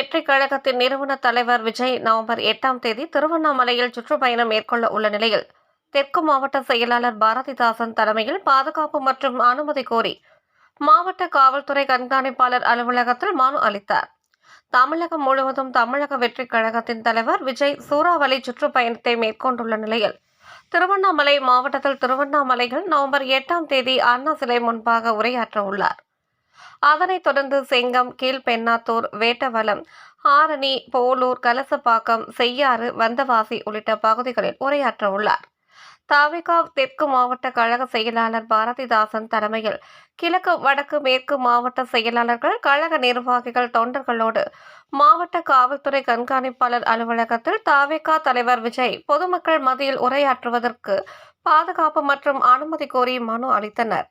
வெற்றி கழகத்தின் நிறுவன தலைவர் விஜய் நவம்பர் எட்டாம் தேதி திருவண்ணாமலையில் சுற்றுப்பயணம் மேற்கொள்ள உள்ள நிலையில் தெற்கு மாவட்ட செயலாளர் பாரதிதாசன் தலைமையில் பாதுகாப்பு மற்றும் அனுமதி கோரி மாவட்ட காவல்துறை கண்காணிப்பாளர் அலுவலகத்தில் மனு அளித்தார். தமிழகம் முழுவதும் தமிழக வெற்றி கழகத்தின் தலைவர் விஜய் சூறாவளி சுற்றுப்பயணத்தை மேற்கொண்டுள்ள நிலையில் திருவண்ணாமலை மாவட்டத்தில் திருவண்ணாமலையில் நவம்பர் எட்டாம் தேதி அண்ணா சிலை முன்பாக உரையாற்ற உள்ளார் அதனைத் தொடர்ந்து செங்கம் கீழ்பெண்ணாத்தூர் வேட்டவலம் ஆரணி போலூர் கலசப்பாக்கம் செய்யாறு வந்தவாசி உள்ளிட்ட பகுதிகளில் உரையாற்ற உள்ளார். தாவிகா தெற்கு மாவட்ட கழக செயலாளர் பாரதிதாசன் தலைமையில் கிழக்கு வடக்கு மேற்கு மாவட்ட செயலாளர்கள் கழக நிர்வாகிகள் தொண்டர்களோடு மாவட்ட காவல்துறை கண்காணிப்பாளர் அலுவலகத்தில் தாவிகா தலைவர் விஜய் பொதுமக்கள் மத்தியில் உரையாற்றுவதற்கு பாதுகாப்பு மற்றும் அனுமதி கோரி மனு அளித்தனர்.